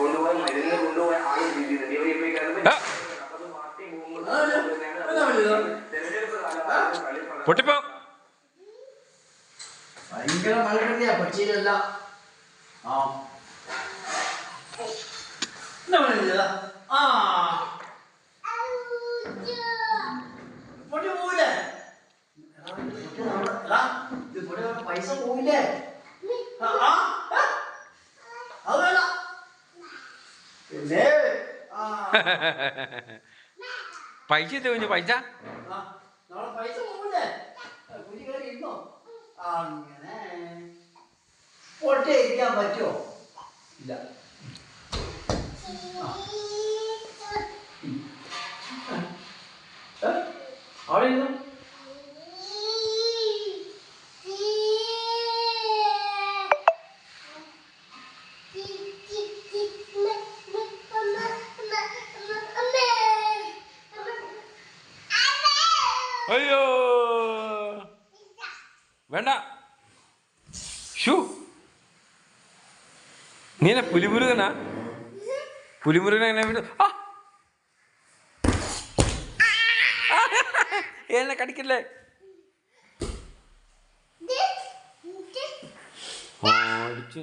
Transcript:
കൊണ്ടുപോയി മരുന്ന് കൊണ്ടുപോയി ആൾ ഡെലിവറി ആ. പൊട്ടിപ്പോ. ഭയങ്കര ആ. എന്നാ പണിയില്ല ആ. പോയ പൈസ പോയില്ലേ ആ, ആ, ആ. അത് വേണ്ട പിന്നെ ആ പൈസ ഇല്ല പൈസ? പൈസ കുഞ്ഞി ഇരിക്കാൻ പറ്റുമോ? ഇല്ല? അവിടെ അയ്യോ. വേണ്ട. ഷൂ നീനെ പുലിമുരുകനാ? പുലിമുരുകൻ എങ്ങനെ വിട്ടു ആ. എന്നെ കടിക്കല്ലേ? ഓടിച്ചു.